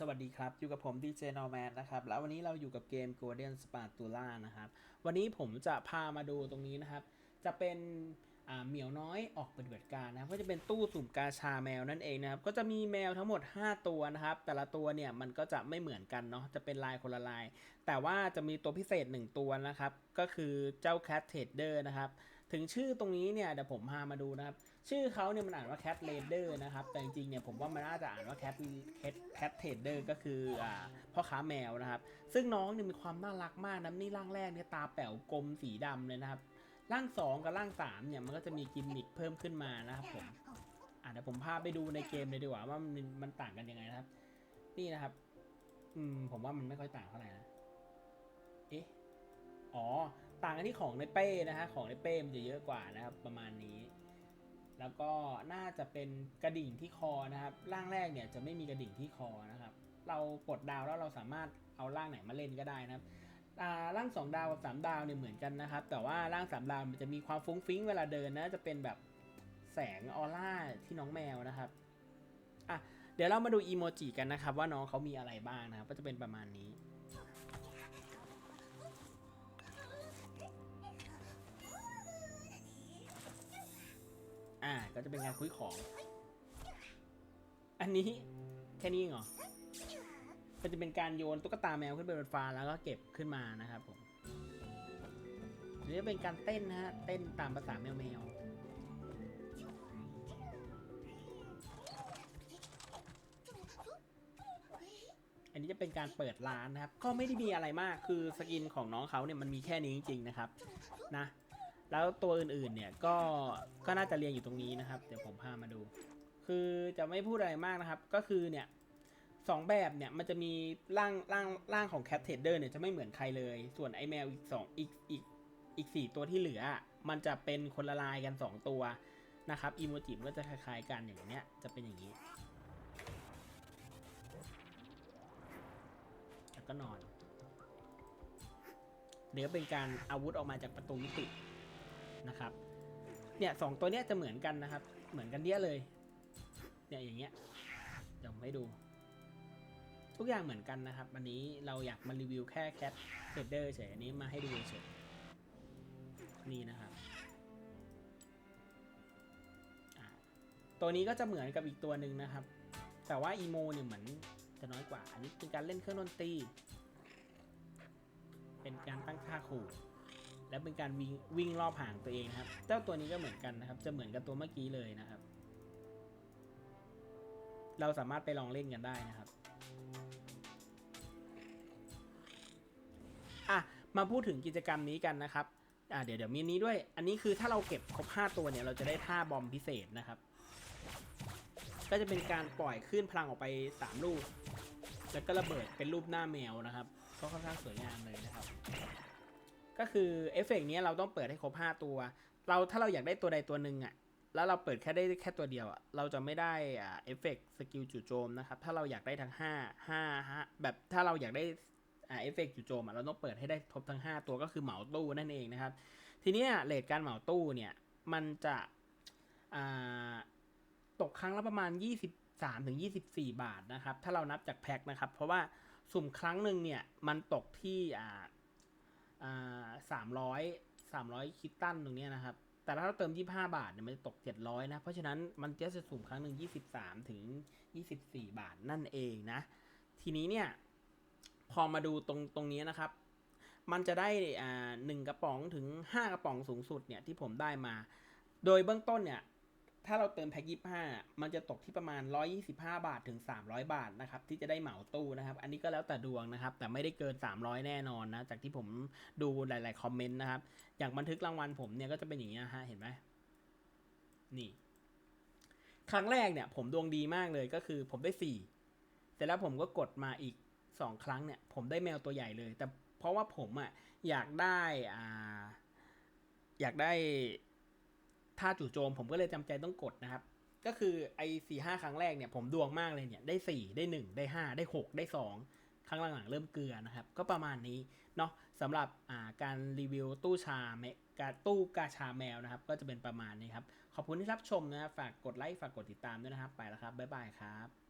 สวัสดีครับ อยู่กับผมดีเจนอร์แมนนะครับ แล้ววันนี้เราอยู่กับเกม Golden Spatula นะครับ วันนี้ผมจะพามาดูตรงนี้นะครับ จะเป็นเหมียวน้อยออกปฏิบัติการนะครับ ก็จะเป็นตู้สุ่มกาชาแมวนั่นเองนะครับ ก็จะมีแมวทั้งหมด 5 ตัวนะครับ แต่ละตัวเนี่ยมันก็จะไม่เหมือนกันเนาะ จะเป็นลายคนละลาย แต่ว่าจะมีตัวพิเศษ 1 ตัวนะครับ ก็คือเจ้า Cat Trader นะครับ ถึงชื่อตรงนี้เนี่ยเดี๋ยวผมพามาดูนะครับ ชื่อเขาเนี่ยมันอ่านว่า Cat Raider นะครับ แต่จริงๆเนี่ยผมว่ามันน่าจะอ่านว่า Cat Cat Cat Trader ก็คืออ่าพ่อค้าแมวนะครับ ซึ่งน้องเนี่ยมีความน่ารักมากนะนี่ร่างแรกเนี่ยตาแป๋วกลมสีดำเลยนะครับ ร่าง 2 กับร่าง 3 เนี่ยมันก็จะมีกิมมิคเพิ่มขึ้นมานะครับผมอะเดี๋ยวผมพาไปดูในเกมเลยดีกว่าว่ามันมันต่างกันยังไงนะครับ นี่นะครับ อืมผมว่ามันไม่ค่อยต่างเท่าไหร่นะเอ๊ะอ๋อ ต่างกันที่ของในเป้นะฮะของในเป้มันจะเยอะกว่านะครับ ประมาณนี้ แล้วก็น่าจะเป็นกระดิ่งที่คอนะครับ ร่างแรกเนี่ยจะไม่มีกระดิ่งที่คอนะครับ เรากดดาวแล้วเราสามารถเอาร่างไหนมาเล่นก็ได้นะครับอ่าร่างสองดาวกับสามดาวเนี่ยเหมือนกันนะครับ แต่ว่าร่างสามดาวมันจะมีความฟุ้งฟิ้งเวลาเดินนะจะเป็นแบบแสงออร่าที่น้องแมวนะครับอะเดี๋ยวเรามาดูอีโมจิกันนะครับ ว่าน้องเขามีอะไรบ้างนะครับ ก็จะเป็นประมาณนี้ อ่า ก็จะเป็นการคุยของ อันนี้แค่นี้เหรอก็จะเป็นการโยนตุ๊กตาแมวขึ้นไปบนฟ้าแล้วก็เก็บขึ้นมานะครับผมอันนี้เป็นการเต้นนะฮะ เต้นตามภาษาแมวแมวอันนี้จะเป็นการเปิดร้านนะครับ ก็ไม่ได้มีอะไรมากคือสกินของน้องเขาเนี่ยมันมีแค่นี้จริงๆนะครับ นะ แล้วตัวอื่นๆเนี่ยก็ก็น่าจะเรียงอยู่ตรงนี้นะครับ เดี๋ยวผมพามาดู คือจะไม่พูดอะไรมากนะครับ ก็คือเนี่ยสองแบบเนี่ยมันจะมีร่างร่างร่างของแคทเทเดอร์เนี่ยจะไม่เหมือนใครเลย ส่วนไอแมวอีกสองอีกอีกอีกสี่ตัวที่เหลือ มันจะเป็นคนละลายกันสองตัวนะครับอีโมจิมันก็จะคล้ายๆกันอย่างเนี้ยจะเป็นอย่างนี้แล้วก็นอนเดี๋ยวเป็นการอาวุธออกมาจากประตูมิติ นะครับ เนี่ยสองตัวเนี้ยจะเหมือนกันนะครับ เหมือนกันเนี้ยเลย เนี่ยอย่างเงี้ยเดี๋ยวผมให้ดู ทุกอย่างเหมือนกันนะครับวันนี้เราอยากมารีวิวแค่แคทเฟเดอร์เฉยอันนี้มาให้ดูเฉยนี่นะครับตัวนี้ก็จะเหมือนกับอีกตัวหนึ่งนะครับ แต่ว่าอีโมเนี่ยเหมือนจะน้อยกว่า อันนี้เป็นการเล่นเครื่องดนตรี เป็นการตั้งค่าขู่ และเป็นการวิ่งวิ่งรอบห่างตัวเองนะครับ เจ้าตัวนี้ก็เหมือนกันนะครับ จะเหมือนกับตัวเมื่อกี้เลยนะครับ เราสามารถไปลองเล่นกันได้นะครับอะมาพูดถึงกิจกรรมนี้กันนะครับอะเดี๋ยวเดี๋ยวมีนี้ด้วย อันนี้คือถ้าเราเก็บครบ 5 ตัวเนี่ย เราจะได้ท่าบอมพิเศษนะครับ ก็จะเป็นการปล่อยขึ้นพลังออกไป 3 ลูก แล้วก็ระเบิดเป็นรูปหน้าแมวนะครับ ก็ค่อนข้างสวยงามเลยนะครับ ก็คือเอฟเฟกต์นี้เราต้องเปิดให้ครบ 5 ตัว เราถ้าเราอยากได้ตัวใดตัวหนึ่งอะแล้วเราเปิดแค่ได้แค่ตัวเดียวอะเราจะไม่ได้อ่าเอฟเฟกต์สกิลจู่โจมนะครับถ้าเราอยากได้ทั้ง 5 5 5แบบถ้าเราอยากได้อ่าเอฟเฟกต์จู่โจมอะเราต้องเปิดให้ได้ครบทั้ง 5 ตัวก็คือเหมาตู้นั่นเองนะครับ ทีเนี้ยเลทการเหมาตู้เนี่ยมันจะอ่าตกครั้งละประมาณ 23ถึง24 บาทนะครับ ถ้าเรานับจากแพ็คนะครับ เพราะว่าสุ่มครั้งหนึ่งเนี่ย มันตกที่อ่า สามร้อยสามร้อยคิตตันตรงนี้นะครับ แต่ถ้าเราเติมยี่ห้าบาทเนี่ยมันจะตกเจ็ดร้อยนะ เพราะฉะนั้นมันจะจะสุ่มครั้งหนึ่งยี่สิบสามถึงยี่สิบสี่บาทนั่นเองนะ ทีนี้เนี่ย พอมาดูตรงตรงนี้นะครับ มันจะได้อ่าหนึ่งกระป๋องถึงห้ากระป๋องสูงสุดเนี่ยที่ผมได้มา โดยเบื้องต้นเนี่ย ถ้าเราเติมแพ็กยี่ห้ามันจะตกที่ประมาณ 125 บาทถึง 300 บาทนะครับที่จะได้เหมาตู้นะครับ อันนี้ก็แล้วแต่ดวงนะครับ แต่ไม่ได้เกิน 300 แน่นอนนะ จากที่ผมดูหลาย ๆ คอมเมนต์นะครับ อย่างบันทึกรางวัลผมเนี่ยก็จะเป็นอย่างนี้ฮะเห็นไหมนี่ ครั้งแรกเนี่ย ผมดวงดีมากเลยก็คือผมได้4เสร็จแล้วผมก็กดมาอีก 2 ครั้งเนี่ย ผมได้แมวตัวใหญ่เลย แต่เพราะว่าผมอะ่ะอยากได้อ่าอยากได้ ท่าจู่โจมผมก็เลยจำใจต้องกดนะครับ ก็คือไอ้สี่ห้าครั้งแรกเนี่ยผมดวงมากเลยเนี่ยได้สี่ได้หนึ่งได้ห้าได้หกได้สองครั้งหลังๆเริ่มเกลือนะครับ ก็ประมาณนี้เนาะสำหรับาการรีวิวตู้ชาแมกาตู้กาชาแมวนะครับ ก็จะเป็นประมาณนี้ครับ ขอบคุณที่รับชมนะครับฝากกดไลค์ฝากกดติดตามด้วยนะครับ ไปแล้วครับ บ๊ายบายครับ